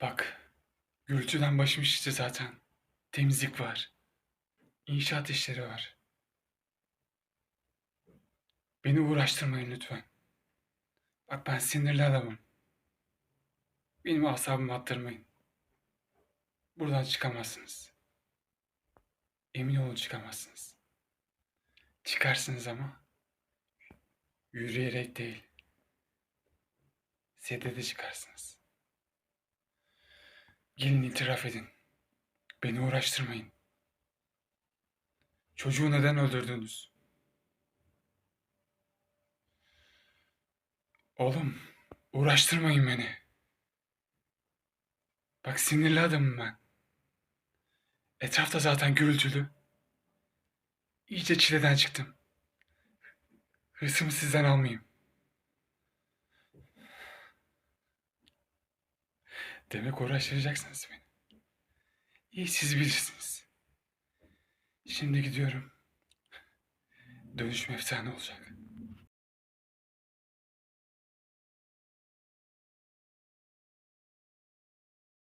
Bak, gürültüden başım şişti zaten. Temizlik var. İnşaat işleri var. Beni uğraştırmayın lütfen. Bak ben sinirli adamım. Benim asabımı attırmayın. Buradan çıkamazsınız. Emin olun çıkamazsınız. Çıkarsınız ama yürüyerek değil. Sedyede çıkarsınız. Gelin itiraf edin. Beni uğraştırmayın. Çocuğu neden öldürdünüz? Oğlum, uğraştırmayın beni. Bak sinirli adamım ben. Etrafta zaten gürültülü. İyice çileden çıktım. Hırsımı sizden almayayım. Demek uğraştıracaksınız beni. İyi siz bilirsiniz. Şimdi gidiyorum. Dönüşüm efsane olacak.